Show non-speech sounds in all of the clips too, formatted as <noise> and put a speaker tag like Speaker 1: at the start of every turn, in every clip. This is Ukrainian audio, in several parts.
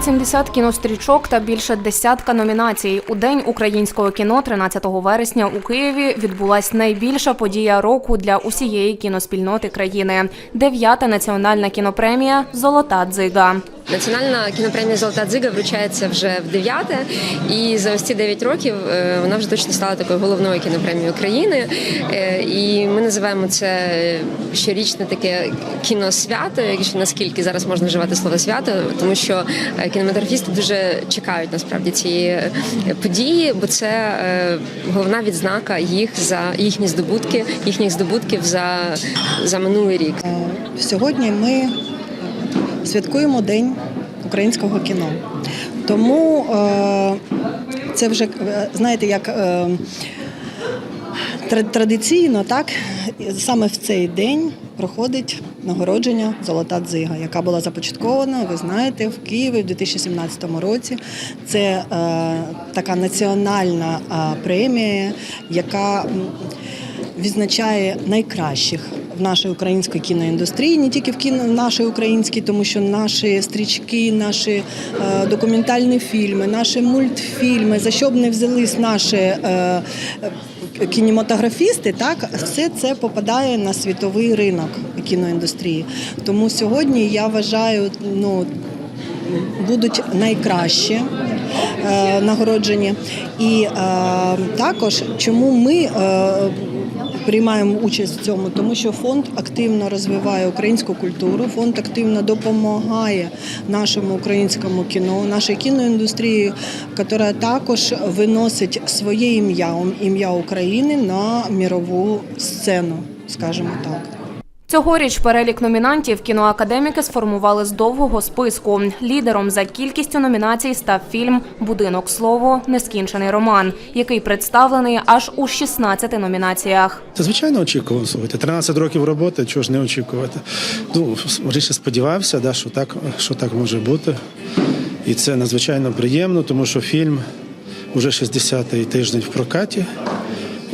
Speaker 1: Понад 70 кінострічок та більше десятка номінацій. У день українського кіно 13 вересня у Києві відбулась найбільша подія року для усієї кіноспільноти країни. Дев'ята національна кінопремія Золота дзига.
Speaker 2: Національна кінопремія Золота дзига вручається вже в дев'яте, і за ось ці 9 років е, вона вже точно стала такою головною кінопремією України. Е, І називаємо це щорічне таке кіносвято, якщо наскільки зараз можна вживати слово свято, тому що е, кінематографісти дуже чекають насправді цієї е, події, бо це е, головна відзнака їх за їхні здобутки, їхніх здобутків за, за минулий рік.
Speaker 3: Сьогодні ми святкуємо День українського кіно. Тому е, це вже е, знаєте, як е, традиційно, так саме в цей день проходить нагородження Золота дзига, яка була започаткована, ви знаєте, в Києві в 2017 році. Це е, така національна е, премія, яка відзначає найкращих в нашій українській кіноіндустрії, не тільки в кіно в нашій українській, тому що наші стрічки, наші е, документальні фільми, наші мультфільми, за що б не взялись наші е, кінематографісти, так все це попадає на світовий ринок кіноіндустрії. Тому сьогодні я вважаю, ну будуть найкращі е, нагороджені. І е, також чому ми е, приймаємо участь в цьому, тому що фонд активно розвиває українську культуру, фонд активно допомагає нашому українському кіно, нашій кіноіндустрії, яка також виносить своє ім'я, ім'я України на мірову сцену, скажімо так.
Speaker 1: Цьогоріч перелік номінантів кіноакадеміки сформували з довгого списку. Лідером за кількістю номінацій став фільм Будинок слово нескінчений роман, який представлений аж у 16 номінаціях.
Speaker 4: Та звичайно очікував слухайте. 13 років роботи, чого ж не очікувати. Ну, ріше сподівався, да, що так, що так може бути. І це надзвичайно приємно, тому що фільм вже 60-й тиждень в прокаті.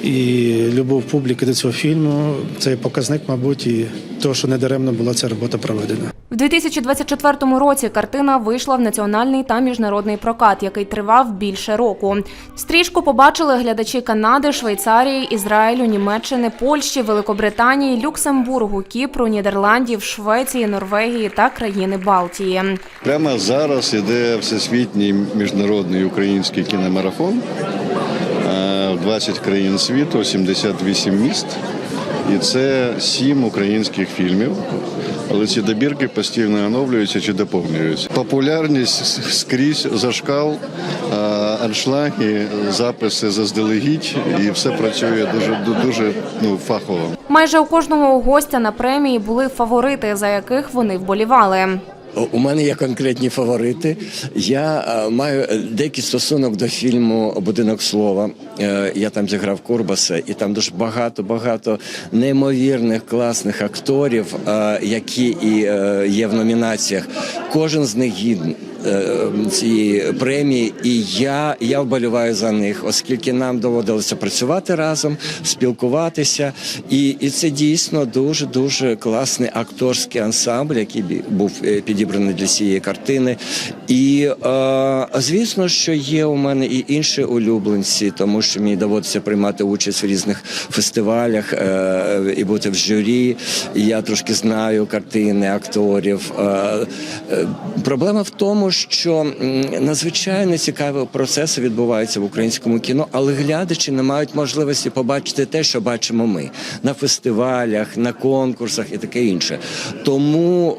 Speaker 4: І любов публіки до цього фільму це показник, мабуть, і того, що недаремно була ця робота проведена.
Speaker 1: В 2024 році картина вийшла в національний та міжнародний прокат, який тривав більше року. Стрічку побачили глядачі Канади, Швейцарії, Ізраїлю, Німеччини, Польщі, Великобританії, Люксембургу, Кіпру, Нідерландів, Швеції, Норвегії та країни Балтії.
Speaker 5: Прямо зараз іде всесвітній міжнародний український кіномарафон 20 країн світу, 78 міст. І це сім українських фільмів. Але ці добірки постійно оновлюються чи доповнюються. Популярність скрізь зашкал, аншлаги, записи заздалегідь, і все працює дуже дуже ну, фахово.
Speaker 1: Майже у кожного гостя на премії були фаворити, за яких вони вболівали.
Speaker 6: У мене є конкретні фаворити. Я е, маю е, деякий стосунок до фільму Будинок слова. Е, Я там зіграв Курбаса, і там дуже багато багато неймовірних класних акторів, е, які і е, є в номінаціях. Кожен з них гідний. Е, Цієї премії, і я, я вболіваю за них, оскільки нам доводилося працювати разом, спілкуватися, і, і це дійсно дуже дуже класний акторський ансамбль, який був е, підібраний для цієї картини. І е, звісно, що є у мене і інші улюбленці, тому що мені доводиться приймати участь в різних фестивалях е, і бути в журі. Я трошки знаю картини акторів. Е, е, проблема в тому, що надзвичайно цікаві процеси відбуваються в українському кіно, але глядачі не мають можливості побачити те, що бачимо ми на фестивалях, на конкурсах і таке інше. Тому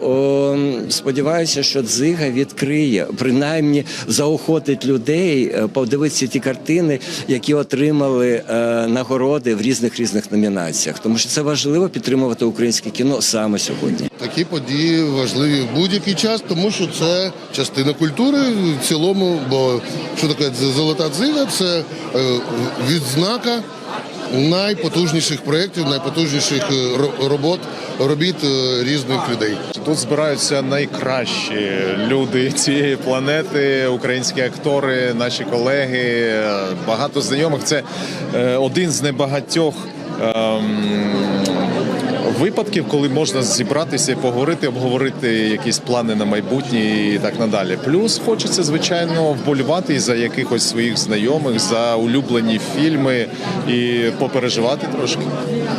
Speaker 6: е, сподіваюся, що дзига відкриє, принаймні заохотить людей е, подивитися ті картини, які отримали е, нагороди в різних різних номінаціях. Тому що це важливо підтримувати українське кіно саме сьогодні.
Speaker 7: Такі події важливі в будь-який час, тому що це частина культури в цілому. Бо що таке золота дзига? Це е, відзнака найпотужніших проєктів, найпотужніших е, робот, робіт е, різних людей.
Speaker 8: Тут збираються найкращі люди цієї планети, українські актори, наші колеги, багато знайомих. Це один з небагатьох ем, випадків, коли можна зібратися і поговорити, обговорити якісь плани на майбутнє і так надалі. Плюс хочеться, звичайно, вболівати за якихось своїх знайомих, за улюблені фільми і попереживати трошки.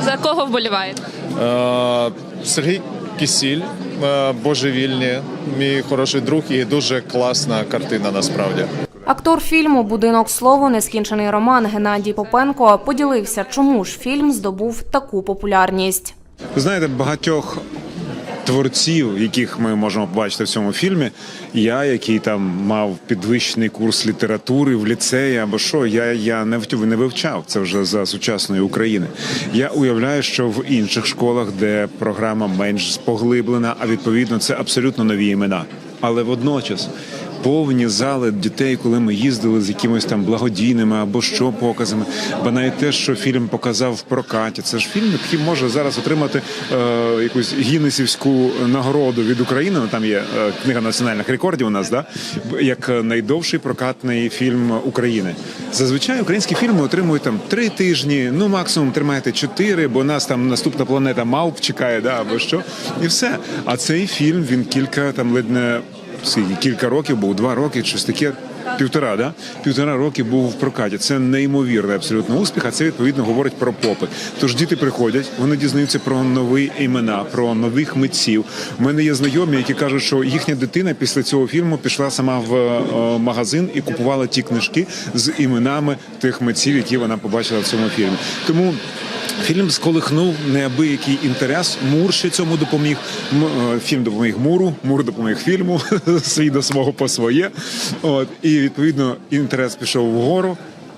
Speaker 9: За кого вболіваєте?
Speaker 8: Е, Сергій Кісіль, е, божевільні, мій хороший друг, і дуже класна картина насправді.
Speaker 1: Актор фільму Будинок слово нескінчений роман Геннадій Попенко поділився, чому ж фільм здобув таку популярність.
Speaker 10: Ви знаєте, багатьох творців, яких ми можемо побачити в цьому фільмі. Я, який там мав підвищений курс літератури в ліцеї або що, я, я не не вивчав це вже за сучасної України. Я уявляю, що в інших школах, де програма менш поглиблена, а відповідно це абсолютно нові імена. Але водночас повні зали дітей, коли ми їздили з якимось там благодійними або що показами. Бо навіть те, що фільм показав в прокаті, це ж фільм, який може зараз отримати е, якусь гіннесівську нагороду від України. Ну, Там є е, книга національних рекордів у нас, да як найдовший прокатний фільм України. Зазвичай українські фільми отримують там три тижні, ну максимум тримайте чотири, бо нас там наступна планета мавп чекає, да або що, і все. А цей фільм він кілька там ледь не скільки, кілька років був, два роки, щось таке. Півтора, да? Півтора роки був в прокаті. Це неймовірний абсолютно успіх, а це відповідно говорить про попит. Тож діти приходять, вони дізнаються про нові імена, про нових митців. У мене є знайомі, які кажуть, що їхня дитина після цього фільму пішла сама в е, магазин і купувала ті книжки з іменами тих митців, які вона побачила в цьому фільмі. Тому. Фільм сколихнув неабиякий інтерес. Мур ще цьому допоміг. Е, Фільм допоміг Муру, Мур допоміг фільму, <laughs> свій до свого по своє. От і відповідно інтерес пішов вгору.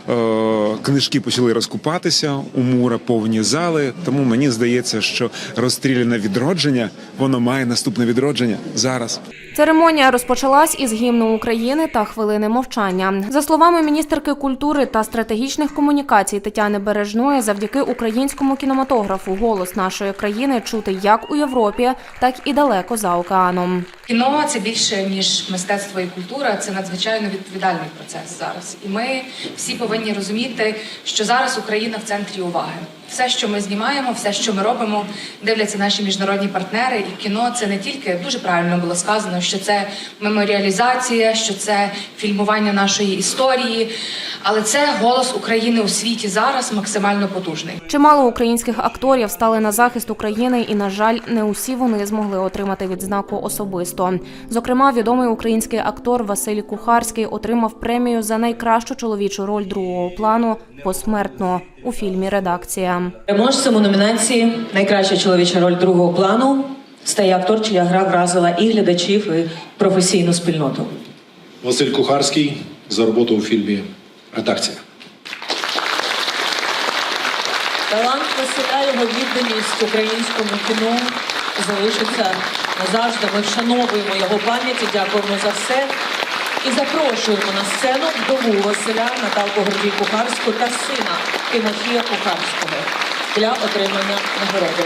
Speaker 10: Е, Книжки почали розкупатися у Мура повні зали. Тому мені здається, що розстріляне відродження воно має наступне відродження зараз.
Speaker 1: Церемонія розпочалась із гімну України та хвилини мовчання. За словами міністерки культури та стратегічних комунікацій Тетяни Бережної, завдяки українському кінематографу голос нашої країни чути як у Європі, так і далеко за океаном.
Speaker 11: Кіно це більше ніж мистецтво і культура. Це надзвичайно відповідальний процес зараз. І ми всі повинні розуміти, що зараз Україна в центрі уваги. Все, що ми знімаємо, все, що ми робимо, дивляться наші міжнародні партнери. І кіно це не тільки дуже правильно було сказано, що це меморіалізація, що це фільмування нашої історії, але це голос України у світі зараз максимально потужний.
Speaker 1: Чимало українських акторів стали на захист України, і на жаль, не усі вони змогли отримати відзнаку особисто. Зокрема, відомий український актор Василь Кухарський отримав премію за найкращу чоловічу роль другого плану посмертно у фільмі Редакція.
Speaker 12: Переможцем у номінації Найкраща чоловіча роль другого плану стає актор, чия гра вразила і глядачів, і професійну спільноту.
Speaker 13: Василь Кухарський за роботу у фільмі Редакція.
Speaker 12: Талант Василя, його відданість українському кіно залишиться назавжди. Ми вшановуємо його пам'ять і дякуємо за все. І запрошуємо на сцену вдову Василя Наталку Гордій Кухарську та сина Тимофія Кухарського для отримання нагороди.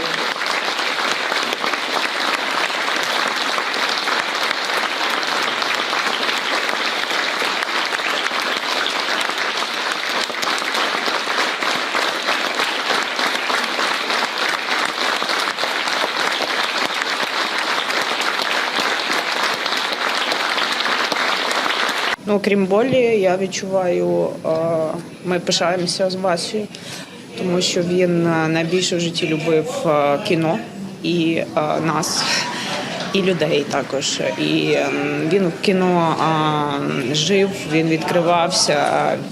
Speaker 14: Ну, крім болі, я відчуваю, е, ми пишаємося з Васею, тому що він е, найбільше в житті любив е, кіно і нас, і людей також. І він в кіно жив, він відкривався,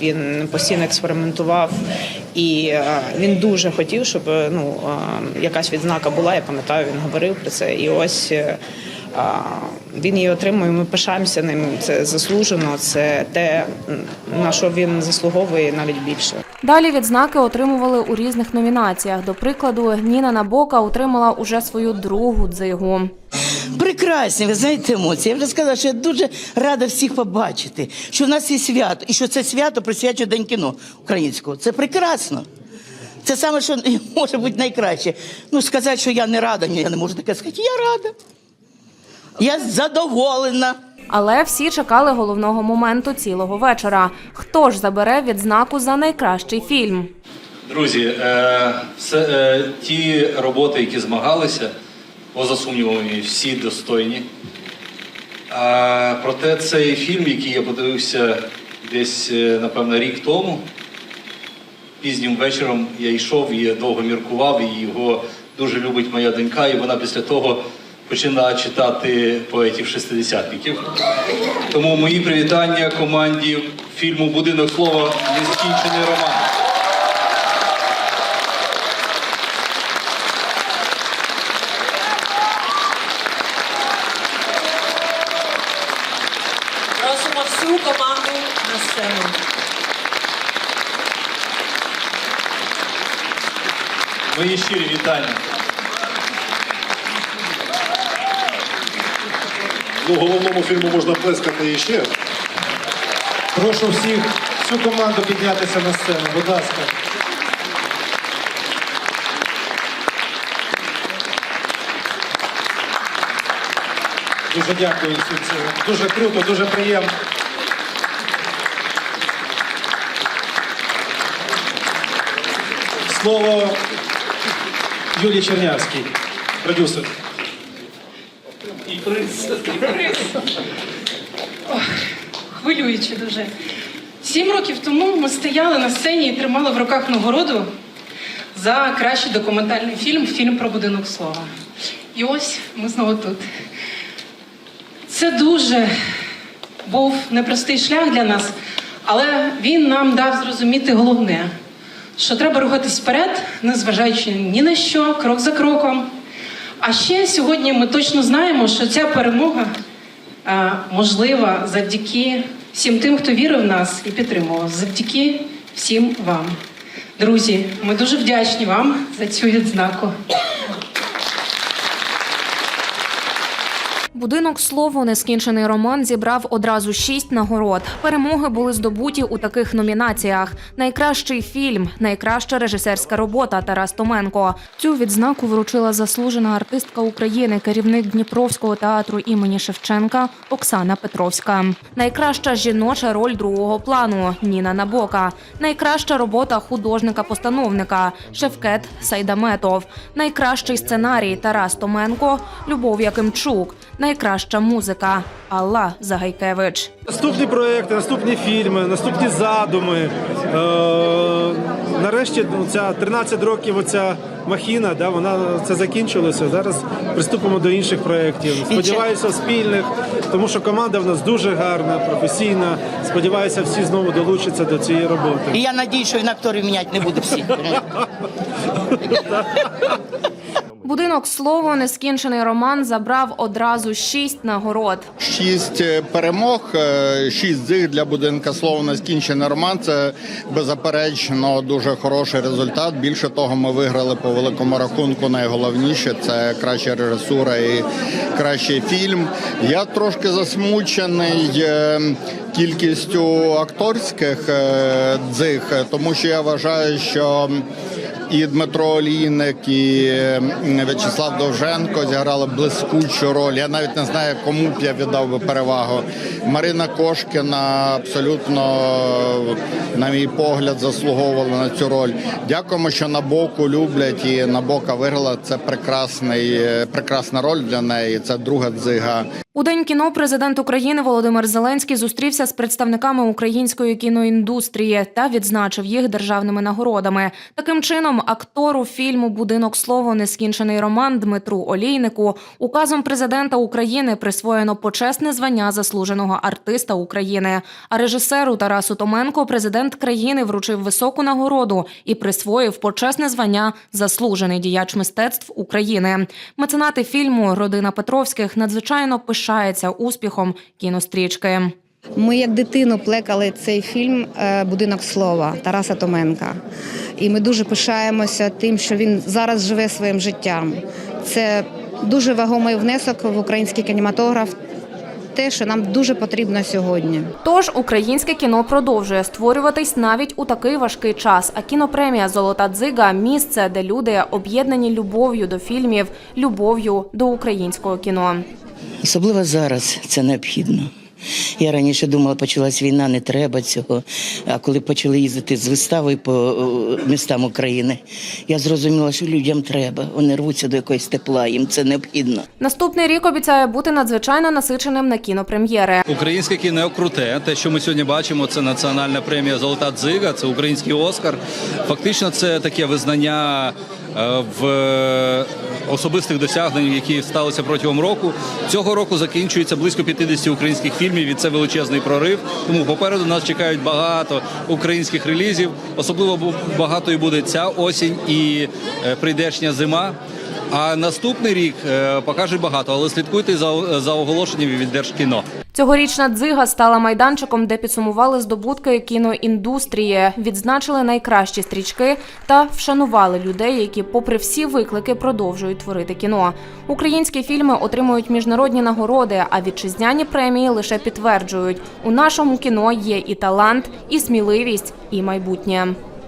Speaker 14: він постійно експериментував. І він дуже хотів, щоб ну, якась відзнака була. Я пам'ятаю, він говорив про це. І ось. Він її отримує. Ми пишаємося ним. Це заслужено. Це те, на що він заслуговує навіть більше.
Speaker 1: Далі відзнаки отримували у різних номінаціях. До прикладу, Ніна Набока отримала уже свою другу дзигу.
Speaker 15: Прекрасні, ви знаєте, емоції. Я вже сказала, що я дуже рада всіх побачити, що в нас є свято, і що це свято присвячує День кіно українського. Це прекрасно. Це саме, що <laughs> може бути найкраще. Ну, сказати, що я не рада, ні, я не можу таке сказати. Я рада. Я задоволена.
Speaker 1: Але всі чекали головного моменту цілого вечора. Хто ж забере відзнаку за найкращий фільм?
Speaker 16: Друзі, е, все, е, ті роботи, які змагалися, поза сумнівами, всі достойні. А, проте цей фільм, який я подивився десь, е, напевно, рік тому, пізнім вечором я йшов і довго міркував, і його дуже любить моя донька, і вона після того починає читати поетів шестидесятників. Тому мої привітання команді фільму Будинок слова нескінчений роман.
Speaker 12: Просимо всю команду на сцену.
Speaker 16: Мої щирі вітання.
Speaker 13: Ну, головному фільму можна плескати іще. Прошу всіх, всю команду піднятися на сцену, будь ласка. Дуже дякую всім. Дуже круто, дуже приємно. Слово Юлії Чернявській, продюсер.
Speaker 11: І приз. Ох, хвилююче дуже. Сім років тому ми стояли на сцені і тримали в руках нагороду за кращий документальний фільм фільм про будинок слова. І ось ми знову тут. Це дуже був непростий шлях для нас, але він нам дав зрозуміти головне, що треба рухатись вперед, незважаючи ні на що, крок за кроком. А ще сьогодні ми точно знаємо, що ця перемога а, можлива завдяки всім тим, хто вірив в нас і підтримував, завдяки всім вам. Друзі, ми дуже вдячні вам за цю відзнаку.
Speaker 1: Будинок слово нескінчений роман зібрав одразу шість нагород. Перемоги були здобуті у таких номінаціях: найкращий фільм, найкраща режисерська робота Тарас Томенко. Цю відзнаку вручила заслужена артистка України, керівник Дніпровського театру імені Шевченка Оксана Петровська. Найкраща жіноча роль другого плану Ніна Набока. Найкраща робота художника-постановника Шевкет Сайдаметов. Найкращий сценарій Тарас Томенко, Любов Якимчук. Найкраща музика Алла Загайкевич.
Speaker 4: Наступні проекти, наступні фільми, наступні задуми. Е, нарешті ну, ця 13 років оця махіна, да, вона це закінчилося. Зараз приступимо до інших проєктів. Сподіваюся, спільних, тому що команда в нас дуже гарна, професійна. Сподіваюся, всі знову долучаться до цієї роботи.
Speaker 15: І я надію, що він акторів міняти не буде всі. <laughs>
Speaker 1: Будинок слово нескінчений роман забрав одразу шість нагород.
Speaker 17: Шість е, перемог, е, шість з них для будинка слова нескінчений роман. Це беззаперечно дуже хороший результат. Більше того, ми виграли по великому рахунку. Найголовніше це краща режисура і кращий фільм. Я трошки засмучений е, кількістю акторських дзиг, тому що я вважаю, що і Дмитро Олійник, і В'ячеслав Довженко зіграли блискучу роль. Я навіть не знаю, кому б я віддав би перевагу. Марина Кошкіна абсолютно, на мій погляд, заслуговувала на цю роль. Дякуємо, що Набоку люблять і Набока виграла. Це прекрасний, е, прекрасна роль для неї. Це друга дзига.
Speaker 1: У день кіно президент України Володимир Зеленський зустрівся з представниками української кіноіндустрії та відзначив їх державними нагородами. Таким чином, актору фільму Будинок слово нескінчений роман Дмитру Олійнику указом президента України присвоєно почесне звання заслуженого артиста України. А режисеру Тарасу Томенко президент країни вручив високу нагороду і присвоїв почесне звання заслужений діяч мистецтв України. Меценати фільму Родина Петровських надзвичайно пишається успіхом кінострічки.
Speaker 18: Ми як дитину плекали цей фільм е, Будинок слова Тараса Томенка. І ми дуже пишаємося тим, що він зараз живе своїм життям. Це дуже вагомий внесок в український кінематограф. Те, що нам дуже потрібно сьогодні.
Speaker 1: Тож українське кіно продовжує створюватись навіть у такий важкий час. А кінопремія Золота дзига місце, де люди об'єднані любов'ю до фільмів, любов'ю до українського кіно.
Speaker 15: Особливо зараз це необхідно. Я раніше думала, почалась війна, не треба цього. А коли почали їздити з виставою по е, містам України, я зрозуміла, що людям треба. Вони рвуться до якогось тепла, їм це необхідно.
Speaker 1: Наступний рік обіцяє бути надзвичайно насиченим на кінопрем'єри.
Speaker 16: Українське кіно круте. Те, що ми сьогодні бачимо, це національна премія Золота дзига, це український Оскар. Фактично, це таке визнання в особистих досягнень, які сталися протягом року. Цього року закінчується близько 50 українських фільмів, і це величезний прорив. Тому попереду нас чекають багато українських релізів. Особливо бу- багато і буде ця осінь і е, прийдешня зима. А наступний рік е, покаже багато, але слідкуйте за, за оголошеннями від Держкіно.
Speaker 1: Цьогорічна дзига стала майданчиком, де підсумували здобутки кіноіндустрії, відзначили найкращі стрічки та вшанували людей, які, попри всі виклики, продовжують творити кіно. Українські фільми отримують міжнародні нагороди, а вітчизняні премії лише підтверджують: у нашому кіно є і талант, і сміливість, і майбутнє.